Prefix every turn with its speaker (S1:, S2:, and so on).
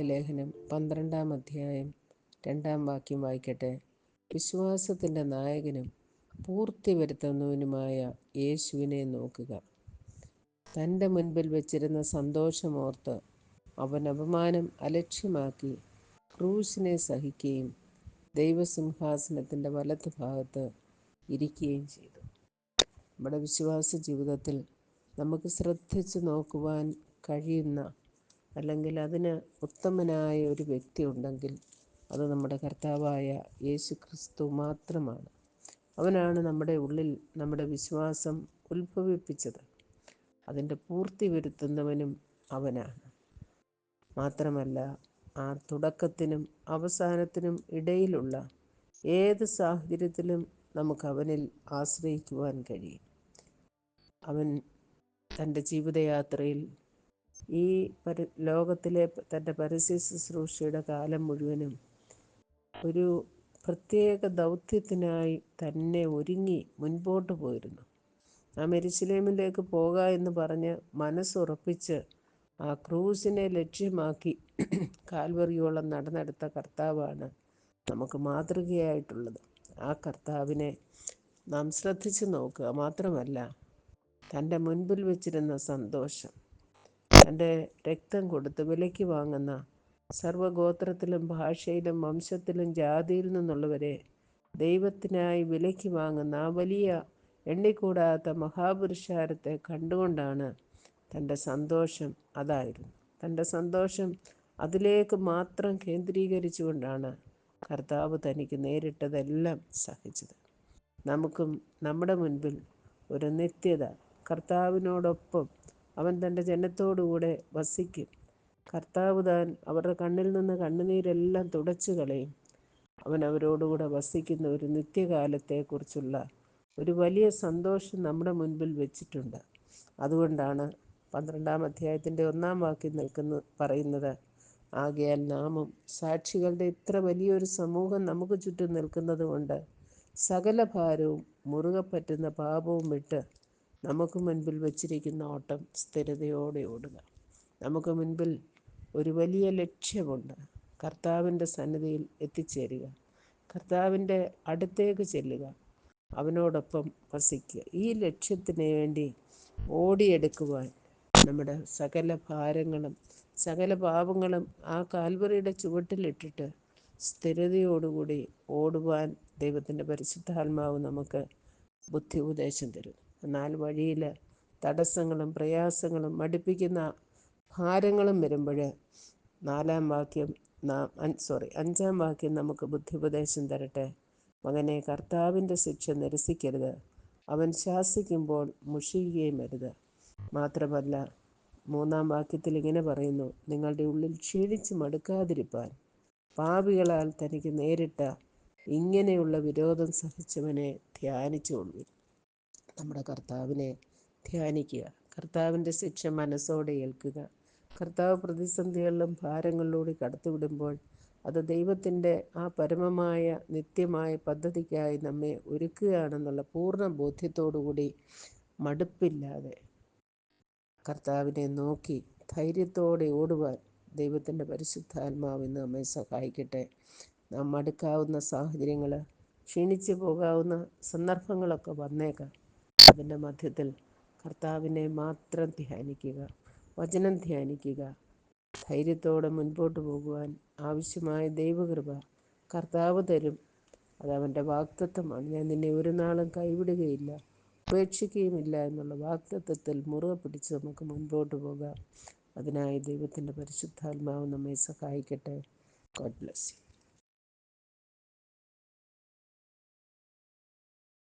S1: ലേഖനം പന്ത്രണ്ടാം അധ്യായം രണ്ടാം വാക്യം വായിക്കട്ടെ. വിശ്വാസത്തിന്റെ നായകനും പൂർത്തി വരുത്തുന്നവനുമായ യേശുവിനെ നോക്കുക. തന്റെ മുൻപിൽ വച്ചിരുന്ന സന്തോഷമോർത്ത് അവൻ അപമാനം അലക്ഷ്യമാക്കി ക്രൂശിനെ സഹിക്കുകയും ദൈവസിംഹാസനത്തിന്റെ വലത്ത് ഭാഗത്ത് ഇരിക്കുകയും ചെയ്തു. നമ്മുടെ വിശ്വാസ ജീവിതത്തിൽ നമുക്ക് ശ്രദ്ധിച്ച് നോക്കുവാൻ കഴിയുന്ന അല്ലെങ്കിൽ അതിന് ഉത്തമനായ ഒരു വ്യക്തി ഉണ്ടെങ്കിൽ അത് നമ്മുടെ കർത്താവായ യേശു ക്രിസ്തു മാത്രമാണ്. അവനാണ് നമ്മുടെ ഉള്ളിൽ നമ്മുടെ വിശ്വാസം ഉത്ഭവിപ്പിച്ചത്. അതിന്റെ പൂർത്തി വരുത്തുന്നവനും അവനാണ്. മാത്രമല്ല ആ തുടക്കത്തിനും അവസാനത്തിനും ഇടയിലുള്ള ഏത് സാഹചര്യത്തിലും നമുക്ക് അവനിൽ ആശ്രയിക്കുവാൻ കഴിയും. അവൻ തന്റെ ജീവിതയാത്രയിൽ ഈ പരി ലോകത്തിലെ തന്റെ പരസ്യ ശുശ്രൂഷയുടെ കാലം മുഴുവനും ഒരു പ്രത്യേക ദൗത്യത്തിനായി തന്നെ ഒരുങ്ങി മുൻപോട്ട് പോയിരുന്നു. ആ മെരിശിലേമിലേക്ക് പോക എന്ന് പറഞ്ഞ് മനസ്സുറപ്പിച്ച് ആ ക്രൂസിനെ ലക്ഷ്യമാക്കി കാൽവറിയോളം നടന്നെടുത്ത കർത്താവാണ് നമുക്ക് മാതൃകയായിട്ടുള്ളത്. ആ കർത്താവിനെ നാം ശ്രദ്ധിച്ചു നോക്കുക. മാത്രമല്ല തന്റെ മുൻപിൽ വെച്ചിരുന്ന സന്തോഷം. തന്റെ രക്തം കൊടുത്ത് വിലയ്ക്ക് വാങ്ങുന്ന സർവഗോത്രത്തിലും ഭാഷയിലും വംശത്തിലും ജാതിയിൽ നിന്നുള്ളവരെ ദൈവത്തിനായി വിലയ്ക്ക് വാങ്ങുന്ന ആ വലിയ എണ്ണിക്കൂടാത്ത മഹാപുരുഷാരത്തെ കണ്ടുകൊണ്ടാണ് തന്റെ സന്തോഷം അതായിരുന്നു. തന്റെ സന്തോഷം അതിലേക്ക് മാത്രം കേന്ദ്രീകരിച്ചുകൊണ്ടാണ് കർത്താവ് തനിക്ക് നേരിട്ടതെല്ലാം സഹിച്ചത്. നമുക്കും നമ്മുടെ മുൻപിൽ ഒരു നിത്യത കർത്താവിനോടൊപ്പം അവൻ തന്റെ ജനത്തോടുകൂടെ വസിക്കും. കർത്താവ് താൻ അവരുടെ കണ്ണിൽ നിന്ന് കണ്ണുനീരെല്ലാം തുടച്ചു കളയും. അവൻ അവരോടുകൂടെ വസിക്കുന്ന ഒരു നിത്യകാലത്തെക്കുറിച്ചുള്ള ഒരു വലിയ സന്തോഷം നമ്മുടെ മുൻപിൽ വെച്ചിട്ടുണ്ട്. അതുകൊണ്ടാണ് പന്ത്രണ്ടാം അധ്യായത്തിന്റെ ഒന്നാം വാക്യം നിൽക്കുന്ന പറയുന്നത് ആകയാൽ നാമും സാക്ഷികളുടെ ഇത്ര വലിയൊരു സമൂഹം നമുക്ക് ചുറ്റും നിൽക്കുന്നത് കൊണ്ട് സകല ഭാരവും മുറുകെ പറ്റുന്ന പാപവും വിട്ട് നമുക്ക് മുൻപിൽ വച്ചിരിക്കുന്ന ഓട്ടം സ്ഥിരതയോടെ ഓടുക. നമുക്ക് മുൻപിൽ ഒരു വലിയ ലക്ഷ്യമുണ്ട്. കർത്താവിന്റെ സന്നിധിയിൽ എത്തിച്ചേരുക. കർത്താവിന്റെ അടുത്തേക്ക് ചെല്ലുക. അവനോടൊപ്പം വസിക്കുക. ഈ ലക്ഷ്യത്തിന് വേണ്ടി ഓടിയെടുക്കുവാൻ നമ്മുടെ സകല ഭാരങ്ങളും സകല പാപങ്ങളും ആ കാൽവറിയുടെ ചുവട്ടിലിട്ടിട്ട് സ്ഥിരതയോടുകൂടി ഓടുവാൻ ദൈവത്തിന്റെ പരിശുദ്ധാത്മാവ് നമുക്ക് ബുദ്ധി ഉപദേശം തരും. എന്നാൽ വഴിയിൽ തടസ്സങ്ങളും പ്രയാസങ്ങളും മടുപ്പിക്കുന്ന ഭാരങ്ങളും വരുമ്പോൾ നാലാം വാക്യം നാം സോറി അഞ്ചാം വാക്യം നമുക്ക് ബുദ്ധിപദേശം തരട്ടെ. മകനെ കർത്താവിന്റെ ശിക്ഷ നിരസിക്കരുത്. അവൻ ശാസിക്കുമ്പോൾ മുഷിയുകയും അരുത്. മാത്രമല്ല മൂന്നാം വാക്യത്തിൽ ഇങ്ങനെ പറയുന്നു നിങ്ങളുടെ ഉള്ളിൽ ക്ഷീണിച്ച് മടുക്കാതിരിപ്പാൻ. പാപികളാൽ തനിക്ക് നേരിട്ട ഇങ്ങനെയുള്ള വിരോധം സഹിച്ചവനെ ധ്യാനിച്ചുകൊള്ളുവിൻ. നമ്മുടെ കർത്താവിനെ ധ്യാനിക്കുക. കർത്താവിന്റെ ശിക്ഷ മനസ്സോടെ ഏൽക്കുക. കർത്താവ് പ്രതിസന്ധികളിലും ഭാരങ്ങളിലൂടെ കടത്തിവിടുമ്പോൾ അത് ദൈവത്തിന്റെ ആ പരമമായ നിത്യമായ പദ്ധതിക്കായി നമ്മെ ഒരുക്കുകയാണെന്നുള്ള പൂർണ ബോധ്യത്തോടുകൂടി മടുപ്പില്ലാതെ കർത്താവിനെ നോക്കി ധൈര്യത്തോടെ ഓടുവാൻ ദൈവത്തിന്റെ പരിശുദ്ധാത്മാവ് ഇന്ന് നമ്മെ സഹായിക്കട്ടെ. നാം മടുക്കാവുന്ന സാഹചര്യങ്ങൾ ക്ഷീണിച്ചു പോകാവുന്ന സന്ദർഭങ്ങളൊക്കെ വന്നേക്കാം. അതിന്റെ മധ്യത്തിൽ. കർത്താവിനെ മാത്രം ധ്യാനിക്കുക വചനം ധ്യാനിക്കുക ധൈര്യത്തോടെ മുൻപോട്ട് പോകുവാൻ ആവശ്യമായ ദൈവകൃപ കർത്താവ് തരും. അത് അവന്റെ വാക്തത്വമാണ് ഞാൻ നിന്നെ ഒരു നാളും കൈവിടുകയില്ല ഉപേക്ഷിക്കുകയുമില്ല എന്നുള്ള വാക്തത്വത്തിൽ മുറുകെ പിടിച്ച് നമുക്ക് മുൻപോട്ട് പോകാം. അതിനായി ദൈവത്തിന്റെ പരിശുദ്ധാത്മാവ് നമ്മെ സഹായിക്കട്ടെ. God bless you